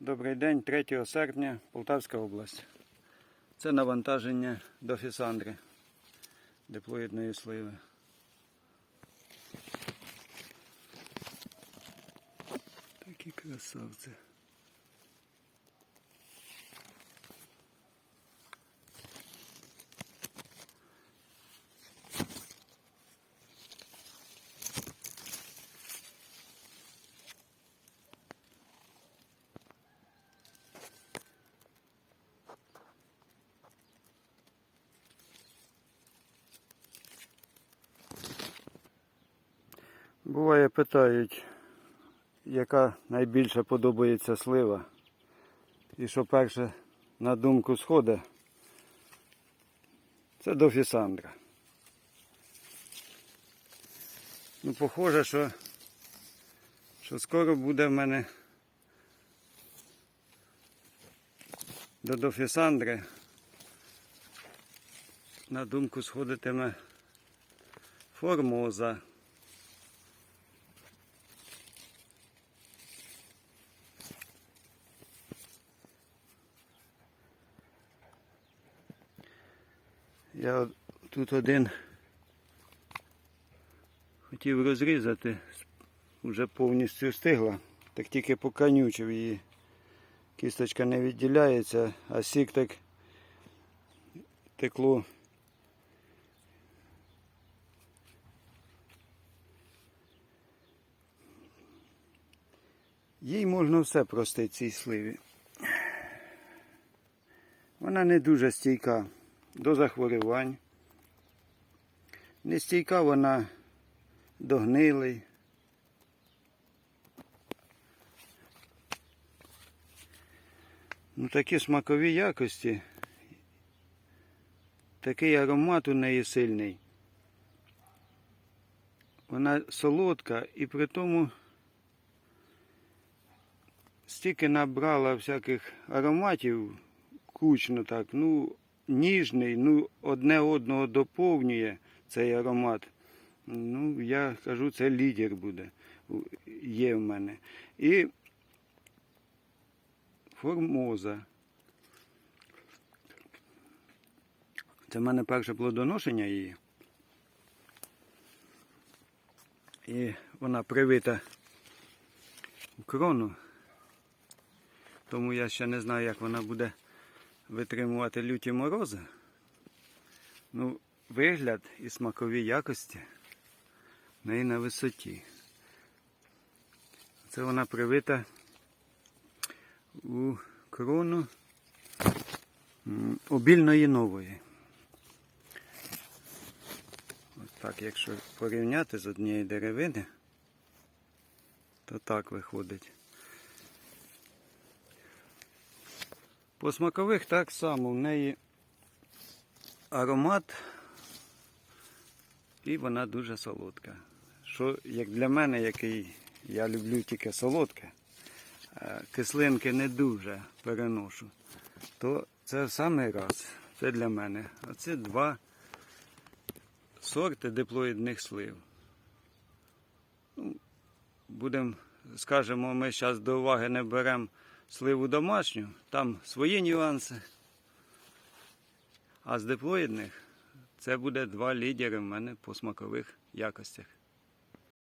Добрий день, 3 серпня, Полтавська область. Це навантаження до фісандри диплоїдної сливи. Такі красавці. Буває питають, яка найбільше подобається слива. І що перше на думку сходить, це до фісандра. Ну, похоже, що, що скоро буде в мене до дофісандри. На думку сходитиме формоза. Я тут один хотів розрізати, вже повністю стигла, так тільки поканючив її. Кісточка не відділяється, а сік так текло. Їй можна все простити цій сливі. Вона не дуже стійка до захворювань. Не стійка вона до гнилий. Ну такі смакові якості. Такий аромат у неї сильний. Вона солодка і при тому стільки набрала всяких ароматів кучно так, ну, ніжний, ну, одне одного доповнює цей аромат. Ну, я кажу, це лідер буде. Є в мене. І формоза. Це в мене перше плодоношення її. І вона привита в крону. Тому я ще не знаю, як вона буде витримувати люті морози. Ну, вигляд і смакові якості в неї на висоті. Це вона привита у крону обільної нової. Ось так, якщо порівняти з однієї деревини, то так виходить. По смакових так само в неї аромат і вона дуже солодка. Що як для мене, який я люблю тільки солодке, кислинки не дуже переношу, то це в самий раз. Це для мене. Оце два сорти диплоїдних слив. Ну, будемо, скажемо, ми зараз до уваги не беремо сливу домашню, там свої нюанси. А з диплоїдних це буде два лідери в мене по смакових якостях.